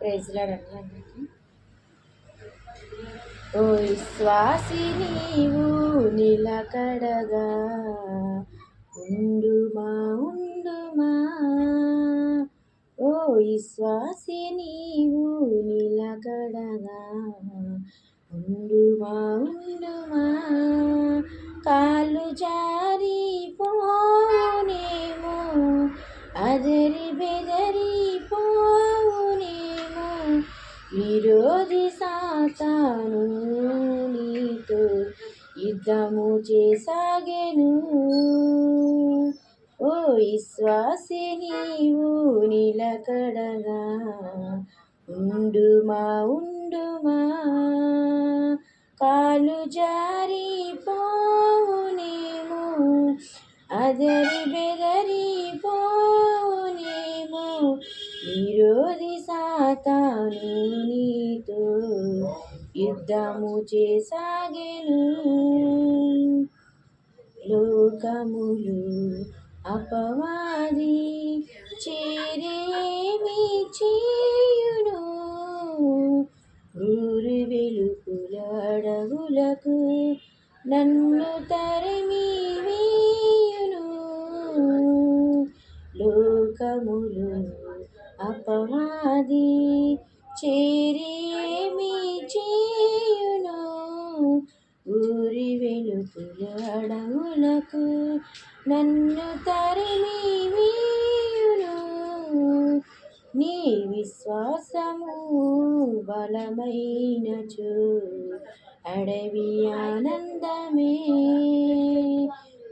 ప్రైజ్లాడండి అందరికీ ఓ విశ్వాసి నీవు నిలకడగా ఉండుమా ఉండుమా ఓ విశ్వాసి నీవు నిలకడగా ఉండుమా ఉండుమా కాలు జారి పోనేమో అదరి బెదరి పోనేమో విరోధి చేశాను నీతో యుద్ధము చేసాగెను. ఓ విశ్వాసి నీవు నిలకడగా ఉండుమా ఉండుమా కాలు జారి పోనేమో అదరి బెదరి పోనేమో విరోధి సాతాను యుద్ధము చేసాగిను. లోకములు అపవాది చేరేమి చేయును. ఊరి వెలుగులడవులకు నన్ను తరిమి వేయును. లోకములు అపవాది చేరేమి చే ఊరి వెలుగుల అడవులకు నన్ను తరిమి వేయును. నీ విశ్వాసము బలమైనచు అడవి ఆనందమే.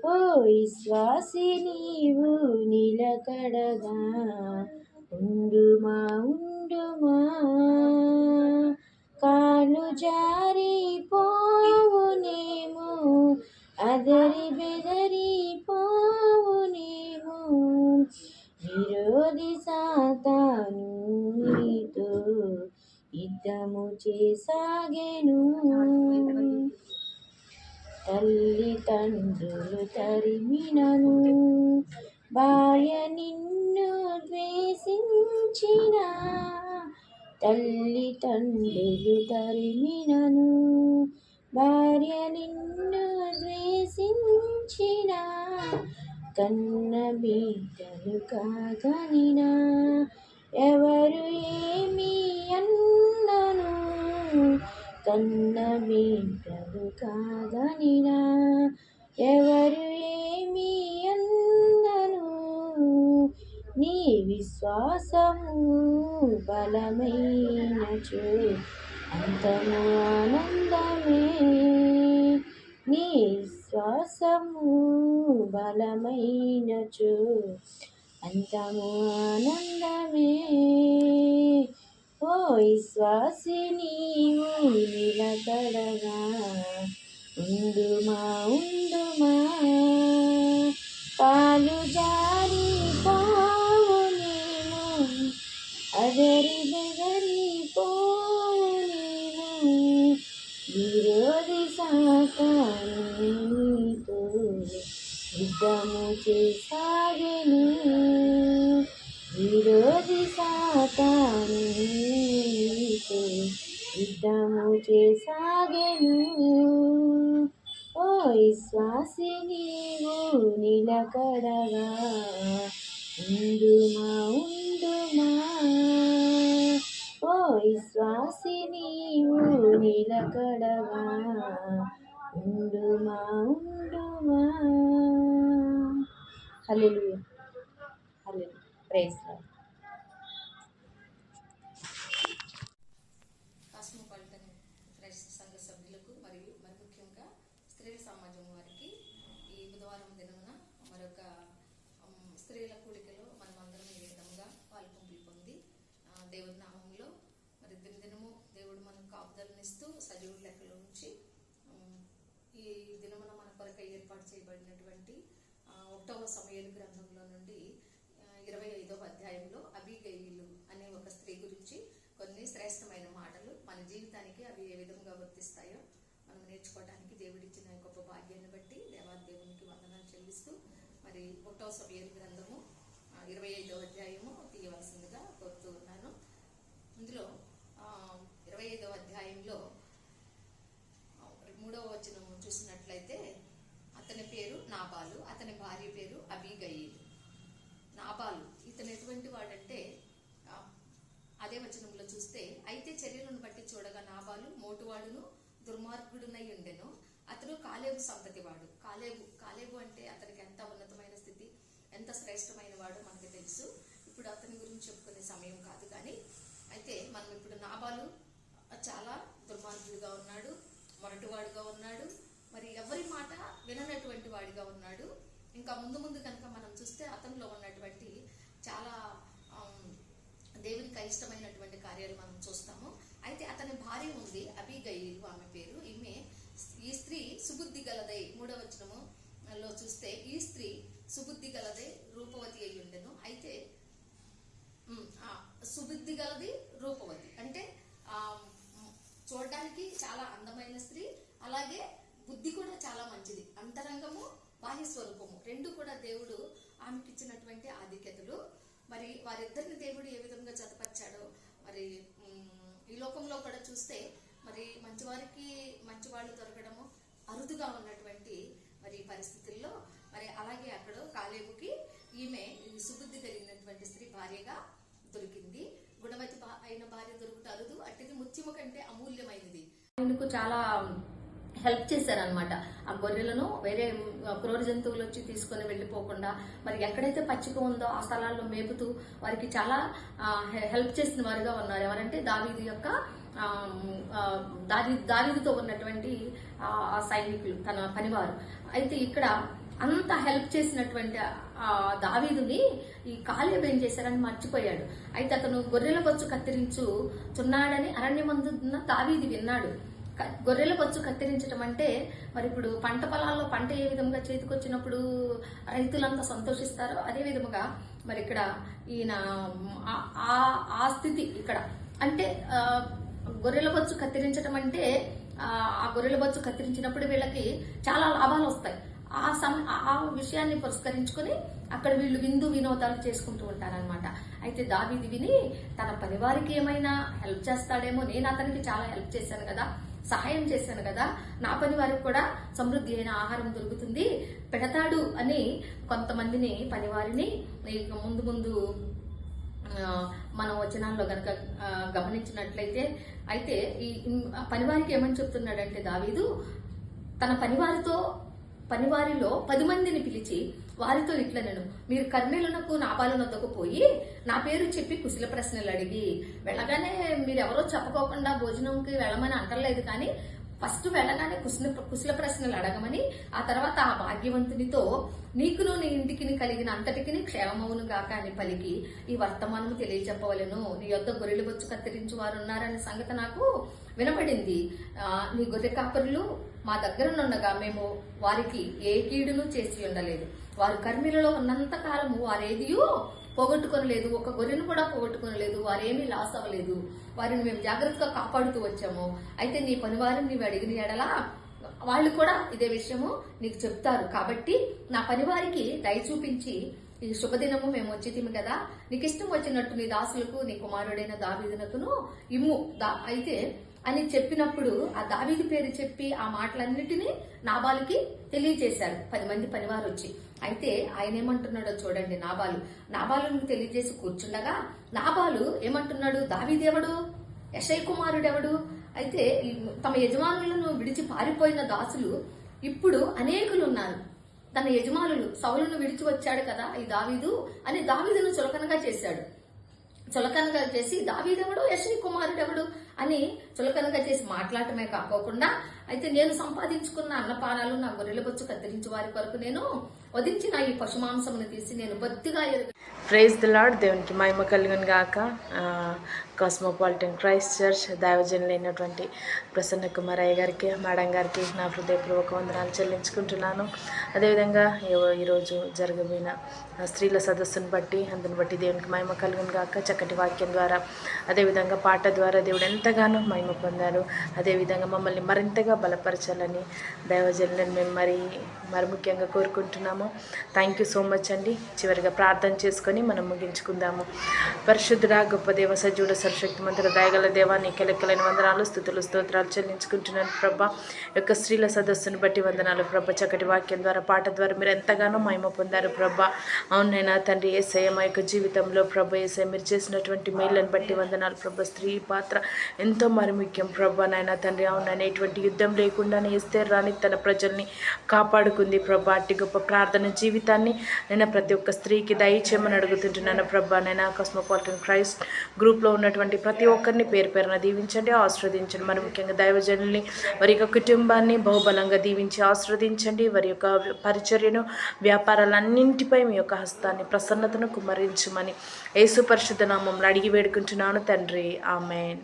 ఓ విశ్వాసి నీవు నిలకడగా ఉండుమా ఉండుమా. చేసాగెను. తల్లి తండ్రులు తరిమినను. భార్య నిన్ను ద్వేషించిన. తల్లి తండ్రులు తరిమినను. భార్య నిన్ను ద్వేషించిన. కన్న బిడ్డలు కాదనినా. ఎవరు ఏమి అన్నను. కన్న బిడ్డలు కాదనినా ఎవరు ఏమి అన్నను. నీ విశ్వాసము బలమైనచు. అంతము ఆనందమే. నీ విశ్వాసము బలమైనచు. అంతము ఆనందమే. ఓ విశ్వాసి నీవు నిలకడగా. ఉండుమా చేసాగెను. ఓ విశ్వాసి నీవు నిలకడగా. ఉండుమా ఉండుమా. ఓ విశ్వాసి నీవు నిలకడగా. ఉండుమా ఉండుమా. హలో హలో ప్రైజ్ స్త్రీల కూడికలో మనం అందరం ఈ విధంగా పాల్పొంపులు పొంది ఆ, దేవుడి నామంలో మరి దినదినము దేవుడు మనకు కాపుదలనిస్తూ సజీవుల లెక్కలో ఉంచి ఈ దినమున మన కొరకై ఏర్పాటు చేయబడినటువంటి ఒకటవ సమయాల గ్రంథంలో నుండి మరి ఒకటో సమయ గ్రంథము ఇరవై ఐదో అధ్యాయము తీయవలసిందిగా కోరుతూ ఉన్నాను. ఇందులో ఇరవై ఐదో అధ్యాయంలో మూడవ వచనం చూసినట్లయితే అతని పేరు నాబాలు అతని భార్య పేరు అబీగయిలు. నాబాలు ఇతను ఎటువంటి వాడంటే అదే వచనంలో చూస్తే అయితే చర్యలను బట్టి చూడగా నాబాలు మోటువాడును దుర్మార్గుడునై ఉండెను. అతను కాలేబు సంతతివాడు కాలేబు కాలేబు అంటే మనం ఇప్పుడు నాబాలు చాలా దుర్మార్గుడిగా ఉన్నాడు మొరటివాడుగా ఉన్నాడు. మరి ఎవరి మాట విననటువంటి వాడిగా ఉన్నాడు. ఇంకా ముందు ముందు కనుక మనం చూస్తే అతనిలో ఉన్నటువంటి చాలా దేవునికి అయిష్టమైనటువంటి కార్యాలు మనం చూస్తాము. అయితే అతని భార్య ఉంది అబిగయిలు ఆమె పేరు. ఈమె ఈ స్త్రీ సుబుద్ధి గలదై మూడవ లో చూస్తే ఈ స్త్రీ సుబుద్ధి గలదై రూపవతి అయి ఉండెను అయితే సుబుద్ధి గలది రూపవతి. అంటే ఆ, చూడడానికి చాలా అందమైన స్త్రీ అలాగే బుద్ధి కూడా చాలా మంచిది. అంతరంగము బాహ్య స్వరూపము. రెండు కూడా దేవుడు ఆమెకి ఇచ్చినటువంటి ఆధిక్యతలు. మరి వారిద్దరిని దేవుడు ఏ విధంగా జతపరిచాడో మరి ఈ లోకంలో కూడా చూస్తే మరి మంచివారికి మంచివాళ్ళు దొరకడము అరుదుగా ఉన్నటువంటి మరి పరిస్థితుల్లో మరి అలాగే అక్కడ కాలేబుకి ఈమె ఈ సుబుద్ధి కలిగినటువంటి స్త్రీ భార్యగా దొరికింది. గుణవతి అయిన భార్య దొరుకుట అరుదు. అట్టిది ముత్యము కంటే అమూల్యమైనది. ఆయనకు చాలా హెల్ప్ చేశారనమాట ఆ గొర్రెలను వేరే క్రూర జంతువులు వచ్చి తీసుకొని వెళ్ళిపోకుండా మరి ఎక్కడైతే పచ్చిక ఉందో ఆ స్థలాల్లో మేపుతూ వారికి చాలా హెల్ప్ చేసిన వారుగా ఉన్నారు. ఎవరంటే దావీది యొక్క దావి దావీదుతో ఉన్నటువంటి ఆ సైనికులు తన పనివారు. అయితే ఇక్కడ అంత హెల్ప్ చేసినటువంటి దావీదుని ఈ కాలేబు ఏం చేశారని మర్చిపోయాడు. అయితే అతను గొర్రెల బొచ్చు కత్తిరించు చున్నాడని అరణ్యమందున్న దావీది విన్నాడు. గొర్రెల బొచ్చు కత్తిరించడం అంటే మరి ఇప్పుడు పంట పొలాల్లో పంట ఏ విధంగా చేతికొచ్చినప్పుడు రైతులంతా సంతోషిస్తారో అదే విధముగా మరి ఇక్కడ ఈయన ఆ- ఆ- స్థితి ఇక్కడ. అంటే గొర్రెల బొచ్చు కత్తిరించడం అంటే ఆ గొర్రెల బొచ్చు కత్తిరించినప్పుడు వీళ్ళకి చాలా లాభాలు వస్తాయి ఆ సమ ఆ విషయాన్ని పురస్కరించుకొని అక్కడ వీళ్ళు విందు వినోదాలు చేసుకుంటూ ఉంటారనమాట అయితే దావీది విని తన పనివారికి ఏమైనా హెల్ప్ చేస్తాడేమో నేను అతనికి చాలా హెల్ప్ చేశాను కదా సహాయం చేశాను కదా నా పని వారికి కూడా సమృద్ధి అయిన ఆహారం దొరుకుతుంది పెడతాడు అని కొంతమందిని పనివారిని ముందు ముందు మనం వచనాల్లో గనక గమనించినట్లయితే అయితే ఈ పనివారికి ఏమని చెప్తున్నాడంటే దావీదు తన పనివారితో పనివారిలో పది మందిని పిలిచి వారితో ఇట్లా నేను మీరు కర్ణీలునకు నాపాలనొద్దకు పోయి నా పేరు చెప్పి కుశల ప్రశ్నలు అడిగి వెళ్ళగానే మీరు ఎవరో చెప్పుకోకుండా భోజనంకి వెళ్ళమని అంటలేదు కానీ ఫస్ట్ వెళ్ళగానే కుశల కుశల ప్రశ్నలు అడగమని ఆ తర్వాత ఆ భాగ్యవంతునితో నీకును నీ ఇంటికి కలిగిన అంతటికి క్షేమమును గాక అని పలికి ఈ వర్తమానము తెలియజెప్పవలను నీ యొక్క గొర్రెలు బొచ్చు కత్తిరించు వారు ఉన్నారనే సంగతి నాకు వినబడింది నీ గొర్రె కాపరులు మా దగ్గరనుండగా మేము వారికి ఏ కీడును చేసి ఉండలేదు. వారు కర్మిలలో ఉన్నంత కాలము వారేదియో పోగొట్టుకొనలేదు. ఒక గొర్రెను కూడా పోగొట్టుకొనలేదు. వారేమీ లాస్ అవ్వలేదు. వారిని మేము జాగ్రత్తగా కాపాడుతూ వచ్చాము. అయితే నీ పనివారిని నీవు అడిగిన ఎడలా వాళ్ళు కూడా ఇదే విషయము నీకు చెప్తారు. కాబట్టి నా పనివారికి దయ చూపించి ఈ శుభదినము మేము వచ్చితిమి కదా. నీకు ఇష్టం వచ్చినట్టు నీ దాసులకు నీ కుమారుడైన దావీదునకును ఇమ్ము. దా అయితే అని చెప్పినప్పుడు ఆ దావీదు పేరు చెప్పి ఆ మాటలన్నిటినీ నాబాలుకి తెలియజేశారు. పది మంది పనివారు వచ్చి అయితే ఆయన ఏమంటున్నాడో చూడండి నాబాలు. నాబాలును తెలియజేసి కూర్చుండగా నాబాలు ఏమంటున్నాడు? దావీదేవడు? యశయ్ కుమారుడెవడు? అయితే ఈ తమ యజమానులను విడిచి పారిపోయిన దాసులు ఇప్పుడు అనేకులు ఉన్నారు తన యజమానులు సవులను విడిచి వచ్చాడు కదా ఈ దావీదు అని దావీదును చులకనగా చేశాడు. చులకనగా చేసి దావీదెవడు? యశ్ని కుమారుడెవడు? అని చులకనగా చేసి మాట్లాడటమే కాకోకుండా అయితే నేను సంపాదించుకున్న అన్నపానాలు నా గొర్రెల బొచ్చు కత్తిరించి వారి కొరకు నేను వధించిన ఈ పశుమాంసమును తీసి నేను బొత్తిగా ఎరుగు ప్రైజ్ ద లాడ్ దేవునికి మహిమ కలుగును గాక. కాస్మోపాలిటన్ క్రైస్ట్ చర్చ్ దైవజనులైనటువంటి ప్రసన్న కుమారయ్య గారికి మేడం గారికి నా హృదయపూర్వక వందనాలు చెల్లించుకుంటున్నాను. అదేవిధంగా ఈరోజు జరగబోయిన స్త్రీల సదస్సును బట్టి అందుని బట్టి దేవునికి మహిమ కలుగును గాక చక్కటి వాక్యం ద్వారా అదేవిధంగా పాట ద్వారా దేవుడు ఎంతగానో మహిమ పొందారు. అదేవిధంగా మమ్మల్ని మరింతగా బలపరచాలని దైవజనులను మేము మరి మరి ముఖ్యంగా కోరుకుంటున్నాము. థ్యాంక్ యూ సో మచ్ అండి. చివరిగా ప్రార్థన చేసుకొని చెల్లించుకొని మనం ముగించుకుందాము. పరిశుద్ధుడా గొప్ప దేవ సజీవుడ సరశక్తి మంత్ర దయగల దేవా నీకు లెక్కలేని వందనాలు స్థుతులు స్తోత్రాలు చెల్లించుకుంటున్నాను ప్రభా. యొక్క స్త్రీల సదస్సును బట్టి వందనాలు ప్రభ. చక్కటి వాక్యం ద్వారా పాట ద్వారా మీరు ఎంతగానో మహిమ పొందారు ప్రభా. అవునైనా తండ్రి ఏసయ మా యొక్క జీవితంలో ప్రభ ఏసయ మీరు చేసినటువంటి మేళ్ళను బట్టి వందనాలు ప్రభ. స్త్రీ పాత్ర ఎంతో మరి ముఖ్యం ప్రభా. నాయన తండ్రి అవునైనా ఎటువంటి యుద్ధం లేకుండానే ఇస్తే రాని తన ప్రజల్ని కాపాడుకుంది ప్రభ. అట్టి గొప్ప ప్రార్థన జీవితాన్ని నేను ప్రతి ఒక్క స్త్రీకి దయచేయమని అడుగుతుంటున్నాను ప్రభా నైనా కస్మోపాలిటన్ క్రైస్ట్ గ్రూప్లో ఉన్నటువంటి ప్రతి ఒక్కరిని పేరు పేరున దీవించండి ఆశ్రవదించండి మరి ముఖ్యంగా దైవజనుల్ని వారి యొక్క కుటుంబాన్ని బహుబలంగా దీవించి ఆశ్రవదించండి వారి యొక్క పరిచర్యను వ్యాపారాలన్నింటిపై మీ యొక్క హస్తాన్ని ప్రసన్నతను కుమరించమని యేసు పరిశుద్ధ నామంలో అడిగి వేడుకుంటున్నాను. తండ్రి ఆమెన్.